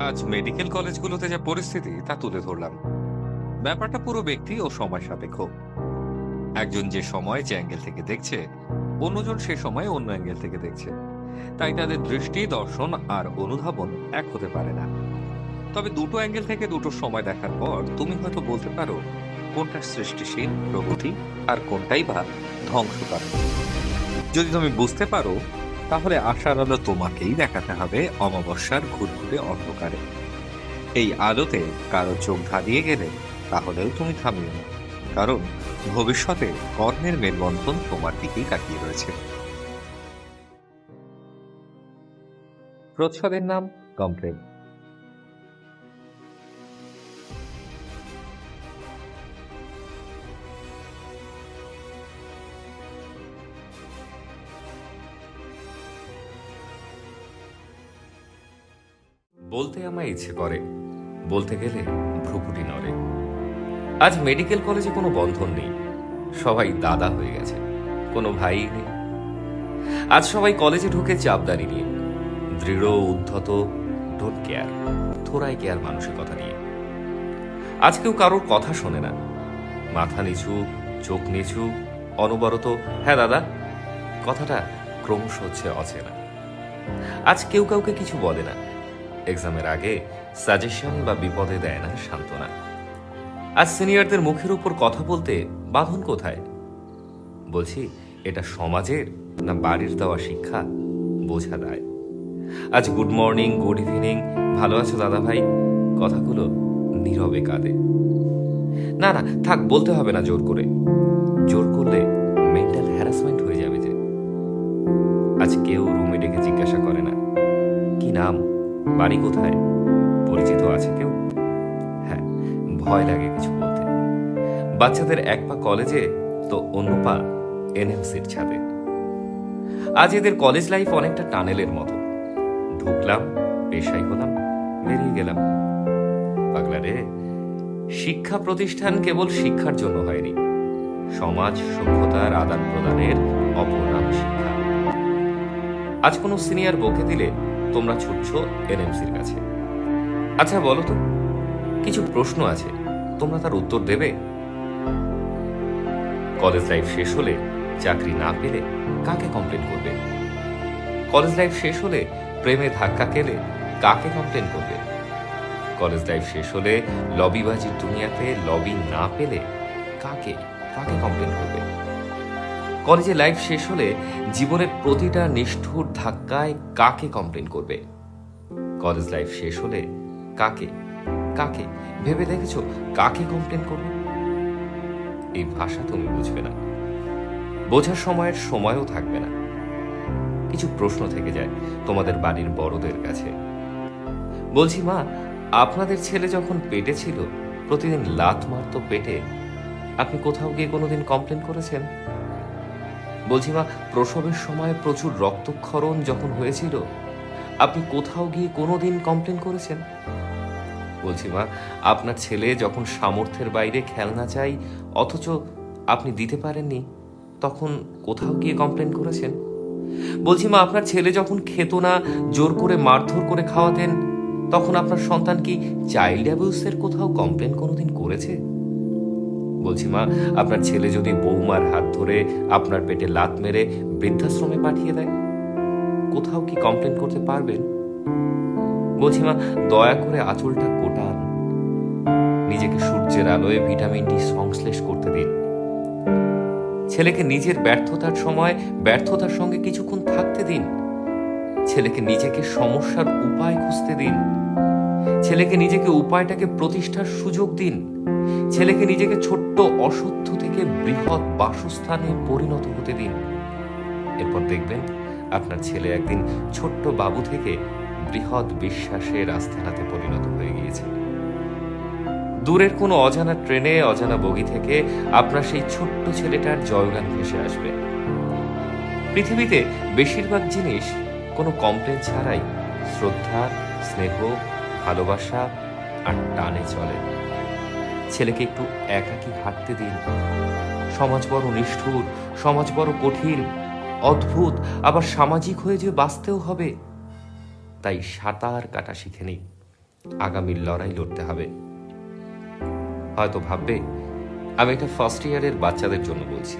আজ মেডিকেল কলেজগুলোতে যা পরিস্থিতি, তা তুলে ধরলাম। ব্যাপারটা পুরো ব্যক্তি ও সময় সাপেক্ষ। একজন যে সময় যে অ্যাঙ্গেল থেকে দেখছে, অন্যজন সে সময় অন্য অ্যাঙ্গেল থেকে দেখছে। তাই তাদের দৃষ্টি, দর্শন আর অনুধাবন এক হতে পারে না। তবে দুটো অ্যাঙ্গেল থেকে দুটো সময় দেখার পর তুমি হয়তো বলতে পারো, কোনটা সৃষ্টিশীল, প্রগতি, আর কোনটাই বা ধ্বংসকারী। যদি তুমি বুঝতে পারো তাহলে আশার আলো তোমাকেই দেখাতে হবে অমাবস্যার ঘুরঘুরে অন্ধকারে। এই আলোতে কারও চোখ ধারিয়ে গেলে তাহলেও তুমি থামিও না, কারণ ভবিষ্যতে কর্মের মেলবন্ধন তোমার দিকেই কাটিয়ে রয়েছে। প্রচ্ছদের নাম কমপ্লেন। বলতে আমায় ইচ্ছে করে। বলতে গেলে ভ্রুকুটি নড়ে। আজ মেডিকেল কলেজে কোনো বন্ধন নেই। সবাই দাদা হয়ে গেছে। কোনো ভাই নেই। আজ সবাই কলেজে ঢুকে চাপদারি নিয়ে। দৃঢ়, উদ্ধত ডোন্ট কেয়ার থোড়াই কেয়ার মানুষের কথা নিয়ে। আজ কেউ কারোর কথা শোনে না। মাথা নিচু, চোখ নিচু, অনবরত হ্যাঁ দাদা। কথাটা ক্রমশ হচ্ছে অচেনা। আজ কেউ কাউকে কিছু বলে না। এক্সামের আগে সাজেশন বা বিপদে দেয় না, সান্ত্বনা। আজ সিনিয়রদের মুখের উপর কথা বলতে বাঁধন কোথায়? বলছি, এটা সমাজের না বাড়ির দেওয়া শিক্ষা? বোঝা দেয় আজ গুড মর্নিং গুড ইভিনিং ভালো আছো দাদা ভাই কথাগুলো নীরবে কাঁদে। না না, থাক, বলতে হবে না জোর করে। জোর করলে মেন্টাল হ্যারাসমেন্ট হয়ে যাবে যে। আজ কেউ রুমে ডেকে জিজ্ঞাসা করে না। কি নাম? বাড়ি কোথায়? পরিচিত আছে কেউ? হ্যাঁ ভয় লাগে কিছু বলতে। বাচ্চাদের এক পা কলেজে, তো অন্য পা এনএমসির ছাদে। আজ এদের কলেজ লাইফ অনেকটা টানেলের মতো। ঢুকলাম পেশাই হলাম, বেরিয়ে গেলাম। পাগলা রে, শিক্ষা প্রতিষ্ঠান কেবল শিক্ষার জন্য হয়নি, সমাজ সভ্যতার আদান প্রদানের অপর নাম শিক্ষা। আজ কোনো সিনিয়র বকে দিলে তোমরা ছুটছ এনএমসির কাছে। আচ্ছা বলো তো, কিছু প্রশ্ন আছে, তোমরা তার উত্তর দেবে? কলেজ লাইফ শেষ হলে চাকরি না পেলে কাকে কমপ্লেন করবে? কলেজ লাইফ শেষ হলে প্রেমে ধাক্কা খেলে কাকে কমপ্লেন করবে? কলেজ লাইফ শেষ হলে লবিবাজির দুনিয়াতে লবি না পেলে কাকে কাকে কমপ্লেন করবে? কলেজে লাইফ শেষ হলে জীবনের প্রতিটা নিষ্ঠুর ধাক্কায় কাকে কমপ্লেন করবে? কলেজ লাইফ শেষ হলে কাকে? কাকে? ভেবে দেখেছ কাকে কমপ্লেন করবে? এই ভাষা তুমি বুঝবে না। বোঝার সময়ের সময়ও থাকবে না। কিছু প্রশ্ন থেকে যায় তোমাদের বাড়ির বড়দের কাছে। বলছি, মা, আপনাদের ছেলে যখন পেটে ছিল, প্রতিদিন লাত মারতো পেটে। আপনি কোথাও গিয়ে কোনোদিন কমপ্লেন করেছেন? বলছি মা, প্রসবের সময় প্রচুর রক্তক্ষরণ যখন হয়েছিল, আপনি কোথাও গিয়ে কোনোদিন কমপ্লেন করেছেন? বলছি মা, আপনার ছেলে যখন সামর্থ্যের বাইরে খেলনা চাই, অথচ আপনি দিতে পারেননি, তখন কোথাও গিয়ে কমপ্লেন করেছেন? বলছি মা, আপনার ছেলে যখন খেত না, জোর করে মারধর করে খাওয়াতেন, তখন আপনার সন্তান কি চাইল্ড অ্যাবিউসের কোথাও কমপ্লেন কোনোদিন করেছে? বলছি, মা, আপনার ছেলে যদি বৌমার হাত ধরে আপনার পেটে লাত মেরে বৃদ্ধাশ্রমে পাঠিয়ে দেয়, কোথাও কি কমপ্লেন করতে পারবেন? বলছি, মা, দয়া করে আঁচলটা কোটান নিজেকে সূর্যের আলোয় ভিটামিন ডি সংশ্লেষ করতে দিন। ছেলেকে নিজের ব্যর্থতার সময় ব্যর্থতার সঙ্গে কিছুক্ষণ থাকতে দিন। ছেলেকে নিজেকে সমস্যার উপায় খুঁজতে দিন। ছেলেকে নিজেকে উপায়টাকে প্রতিষ্ঠার সুযোগ দিন। ছেলেকে নিজেকে ছোট্ট অসত্য থেকে বৃহৎ বাসস্থানে পরিণত হতে দিন। এরপর দেখবেন আপনার ছেলে একদিন ছোট্ট বাবু থেকে বৃহৎ বিশ্বাসের আস্থানাতে পরিণত হয়ে গিয়েছে। দূরের কোনো অজানা ট্রেনে, অজানা বগি থেকে আপনার সেই ছোট্ট ছেলেটার জয়গান ভেসে আসবে। পৃথিবীতে বেশিরভাগ জিনিস কোনো কমপ্লেন ছাড়াই শ্রদ্ধা, স্নেহ ভালোবাসা আর টানে চলে। ছেলেকে একটু একাকি হাঁটতে দিন। সমাজ বড় নিষ্ঠুর, সমাজ বড় কঠিন, অদ্ভুত, আবার সামাজিক হয়ে যে বাঁচতেও হবে, তাই সাঁতার কাটা শিখে নিই। আগামীর লড়াই লড়তে হবে। হয়তো ভাববে, আমি একটা ফার্স্ট ইয়ারের বাচ্চাদের জন্য বলছি।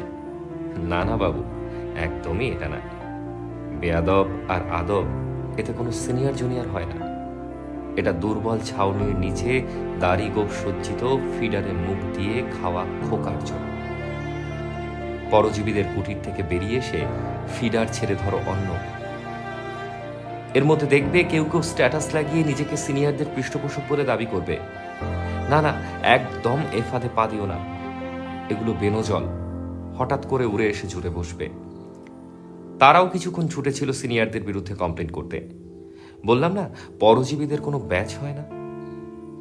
না না বাবু, একদমই এটা না। বেয়াদব আর আদব, এতে কোনো সিনিয়র জুনিয়র হয় না। এটা দুর্বল ছাউনির নিচে দাড়ি গোপ সজ্জিত ফিডারে মুখ দিয়ে খাওয়া খোকার জন্য। পরজীবীদের কুটির থেকে বেরিয়ে এসে ফিডার ছেড়ে ধরো অন্য। এর মধ্যে দেখবে কেউ কেউ স্ট্যাটাস লাগিয়ে নিজেকে সিনিয়রদের পৃষ্ঠপোষক বলে দাবি করবে। না না, একদম এ ফাঁদে পা দিও না। এগুলো বেনজল। হঠাৎ করে উড়ে এসে জুড়ে বসবে। তারাও কিছুক্ষণ ছুটেছিল সিনিয়রদের বিরুদ্ধে কমপ্লেন করতে। বললাম না, পরজীবীদের কোনো ব্যাচ হয় না?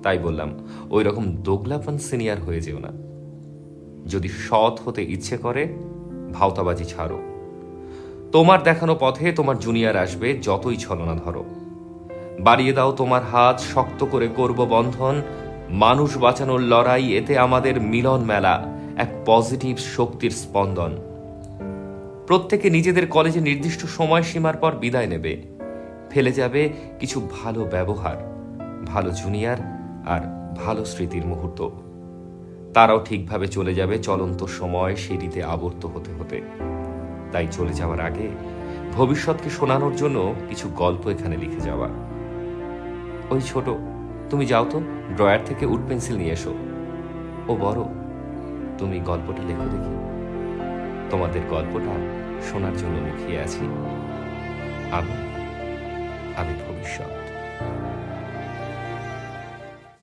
তাই বললাম ওই রকম দোগলাপান সিনিয়র হয়ে যেও না। যদি সৎ হতে ইচ্ছে করে, ভাওতাবাজি ছাড়ো। তোমার দেখানো পথে তোমার জুনিয়র আসবে, যতই ছলনা ধরো। বাড়িয়ে দাও তোমার হাত, শক্ত করে করব বন্ধন। মানুষ বাঁচানোর লড়াই, এতে আমাদের মিলন মেলা, এক পজিটিভ শক্তির স্পন্দন। প্রত্যেকে নিজেদের কলেজে নির্দিষ্ট সময়সীমার পর বিদায় নেবে। ফেলে যাবে কিছু ভালো ব্যবহার, ভালো জুনিয়র আর ভালো স্মৃতির মুহূর্ত। তারাও ঠিকভাবে চলে যাবে চলন্ত সময় সিঁড়িতে আবর্ত হতে হতে। তাই চলে যাওয়ার আগে ভবিষ্যৎকে শোনানোর জন্য কিছু গল্প এখানে লিখে যাওয়া। ওই ছোট, তুমি যাও তো, ড্রয়ার থেকে উড পেন্সিল নিয়ে এসো। ও বড়, তুমি গল্পটা লেখো দেখি। তোমাদের গল্পটা শোনার জন্য মুখিয়ে আছি। আমি আমি ভবিষ্যৎ